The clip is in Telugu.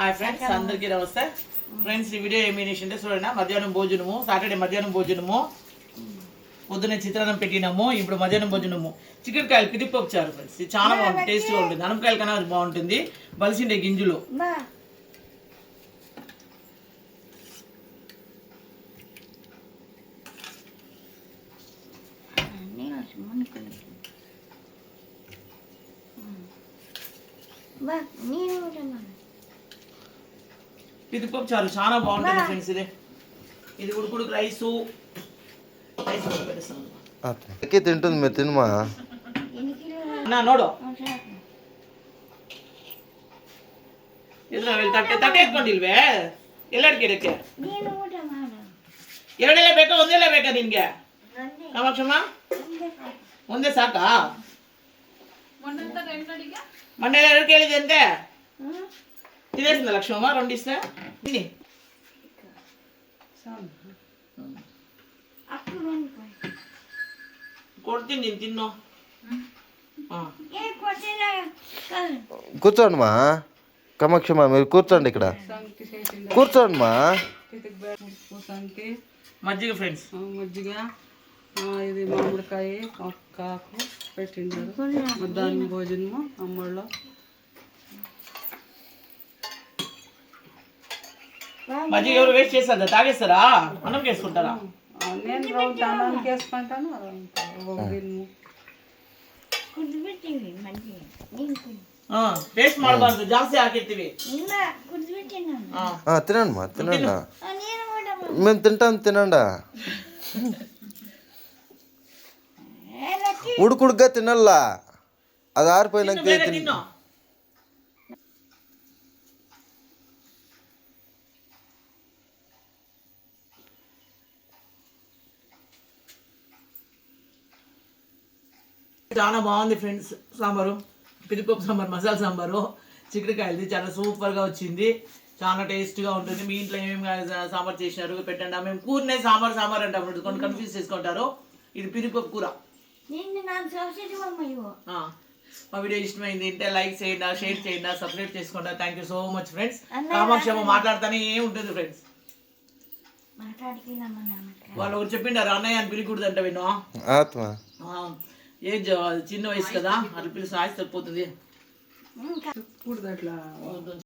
హాయ్ ఫ్రెండ్స్ అందరికీ నమస్తే. ఫ్రెండ్స్ ఈ వీడియో అంటే చూడండి మధ్యాహ్నం భోజనము సాటర్డే మధ్యాహ్నం భోజనము. పొద్దున్న చిత్రాన్నం పెట్టినాము ఇప్పుడు మధ్యాహ్నం భోజనము. చికెన్కాయలు పిదిపప్పు చారు ఫ్రెండ్స్ ఇది చాలా బాగుంటుంది టేస్ట్గా ఉంటుంది అనపకాయల కన్నా అది బాగుంటుంది. బలిసిండే గింజలు. మా. నేను అనుకున్నాను బా నేను కూడా పిదిపప్పు చారు చాలా బాగుంటుంది ఫ్రెండ్స్ ఇది ఇది ఉడుకుడుకు రైసు రైస్ పెట్టేస్తాను అక్కి తింటుంది మీరు తినమా ఎన్ని కిలోలు అన్నా నోడు ఉంటారు? ಇದ್ರ ತಟ್ಟೆ ತಟ್ಟೆ ಎತ್ಕೊಂಡಿಲ್ವೇ ಎಲ್ಲಡಿಗೆ ಇದಕ್ಕೆ నేను కూడా ಮಾಡು ಎರಡೆಲ್ಲ ಬೇಕಾ ಒಂದೆಲ್ಲ ಬೇಕಾ ನಿನ್ಗೆ ನಂದೇ ಕಾಮಾಕ್ಷಮ್ಮ ನಂದೇ ಕಾಡು. ಒಂದೇ ಸಾಕಾ ಮೊನ್ನೆ ಎರಡು ಕೇಳಿದೆ ಅಂತೆ ఇదేసిందా లక్ష్మమ్మ? రెండు ఇస్తా. ఇది కొడుతుంది నేను తిన్నో. కూర్చోండి మీరు కూర్చోండి ఇక్కడ. కూర్చోండి మా. మజ్జిగ ఫ్రెండ్స్ మజ్జిగ. ఇది మామిడికాయ కాకు పెట్టిండారు. దాని భోజనము అమ్మలో మజ్జిగ ఎవరు వేస్ట్ చేస్తారా తాగేస్తారా అన్నం చేసుకుంటారా ఆ, నేను రోజు అన్నానికి వేసుకుంటాను అదంతా ఒక గిన్నె కుదిపెట్టివి మంచిగా నేను కుది- ಟೇಸ್ಟ್ ಮಾಡಬಾರ್ದು ಜಾಸ್ತಿ ಹಾಕಿರ್ತೀವಿ ಇಲ್ಲ కుదిపెట్టినాను ಹಾ. ఆ, తినండి మా తినండి ఆ, నేను కూడా మా- మేము తింటాం తినండి ఏ లక్కీ ఉడుకుడుగ్గా తినల్లా అది ఆరిపోయినాక ಬೇಗ చాలా బాగుంది ఫ్రెండ్స్. సాంబారు. పిదిపప్పు సాంబార్ మసాలా సాంబారు. చిక్కుడుకాయలది చాలా సూపర్గా వచ్చింది. చాలా టేస్ట్గా ఉంటుంది. మీ ఇంట్లో ఏమేమి సాంబార్ చేసినారు పెట్టండి. మేము కూరనే సాంబార్ సాంబార్ అంటాం కొన్ని కన్ఫ్యూజ్ చేసుకుంటారు. ఇది పిదిపప్పు కూర. మా వీడియో ఇష్టమైంది. అంటే లైక్ చేయండి షేర్ చేయండి సబ్స్క్రైబ్ చేసుకోండి. Thank you so much friends Kamakshamma మాట్లాడుతూనే ఉంటుంది ఫ్రెండ్స్ వాళ్ళు చెప్పిండారు అన్నయ్య అని పిలికూడదు అంటే ఏజ్ చిన్న వయసు కదా అట్లా పిలిచి ఇప్పుడు అట్లా